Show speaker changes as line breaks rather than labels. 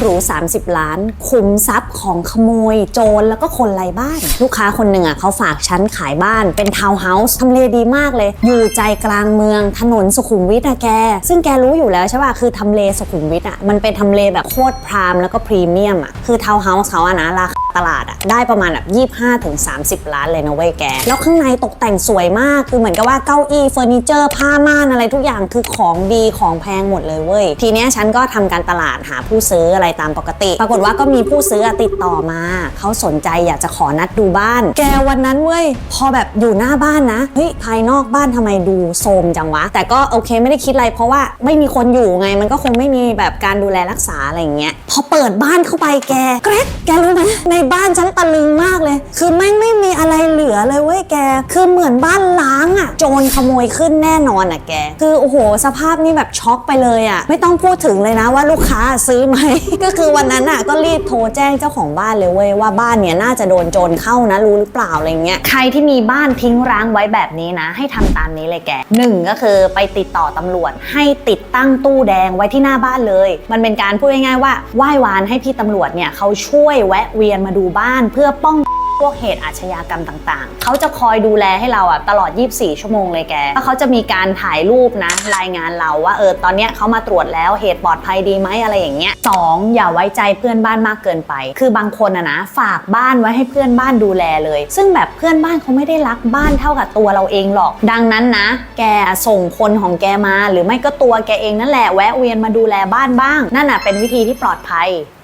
หรู 30 ล้าน คุมทรัพย์ของขโมย โจรแล้วก็คนไร้บ้าน ลูกค้าคนหนึ่งอะเขาฝากฉันขายบ้านเป็นทาวน์เฮาส์ทำเลดีมากเลย อยู่ใจกลางเมืองถนนสุขุมวิทอะแก ซึ่งแกรู้อยู่แล้วใช่ป่ะคือทำเลสุขุมวิทอะมันเป็นทำเลแบบโคตรพรามแล้วก็พรีเมียมอะคือทาวน์เฮาส์เขาอะนะราคา ตลาดอะได้ประมาณแบบ25ถึง30 ล้านเลยนะเว้ยแก แล้วข้างในตกแต่งสวยมาก คือเหมือนกับว่าเก้าอี้เฟอร์นิเจอร์ผ้าม่านอะไรทุกอย่างคือของดีของแพงหมดเลยเว้ย ทีเนี้ยฉันก็ทำการตลาดหาผู้ซื้ออะไรตามปกติ ปรากฏว่าก็มีผู้ซื้อติดต่อมา เขาสนใจอยากจะขอนัดดูบ้าน แกวันนั้นเว้ยพอแบบอยู่หน้าบ้านนะเฮ้ยภายนอกบ้านทำไมดูโทรมจังวะ แต่ก็โอเคไม่ได้คิดอะไรเพราะว่าไม่มีคนอยู่ไง มันก็คงไม่มีแบบการดูแลรักษาอะไรอย่างเงี้ยพอเปิดบ้านเข้าไปแกเกรดแกรู้ไหมในบ้านฉันตะลึงมากเลย คือแม่งไม่มีอะไรเหลือเลยเว้ยแก คือเหมือนบ้านล้างอะโจรขโมยขึ้นแน่นอนอะแก คือโอ้โห สภาพนี่แบบช็อกไปเลยอะไม่ต้องพูดถึงเลยนะว่าลูกค้าซื้อไหม ก็คือวันนั้นอะก็รีบโทรแจ้งเจ้าของบ้านเลยเว้ยว่าบ้านเนี่ยน่าจะโดนโจรเข้านะรู้หรือเปล่าอะไรเงี้ย ใครที่มีบ้านทิ้งร้างไว้แบบนี้นะ ให้ทำตามนี้เลยแกหนึ่งก็คือไปติดต่อตำรวจ ให้ติดตั้งตู้แดงไว้ที่หน้าบ้านเลย มันเป็นการพูดง่ายๆว่าไหว้วานให้พี่ตำรวจเนี่ยเขาช่วยแวะเวียนมาดูบ้านเพื่อป้องพวกเหตุอาชญากรรมต่างๆ เขาจะคอยดูแลให้เราอะตลอด 24 ชั่วโมงเลยแกแล้วเขาจะมีการถ่ายรูปนะ รายงานเราว่าเออตอนเนี้ยเขามาตรวจแล้วเหตุปลอดภัยดีไหมอะไรอย่างเงี้ยสองอย่าไว้ใจเพื่อนบ้านมากเกินไป คือบางคนอะนะ ฝากบ้านไว้ให้เพื่อนบ้านดูแลเลย ซึ่งแบบเพื่อนบ้านเขาไม่ได้รักบ้านเท่ากับตัวเราเองหรอก ดังนั้นนะ แกส่งคนของแกมา หรือไม่ก็ตัวแกเองนั่นแหละแวะเวียนมาดูแลบ้านบ้าง นั่นน่ะเป็นวิธีที่ปลอดภัย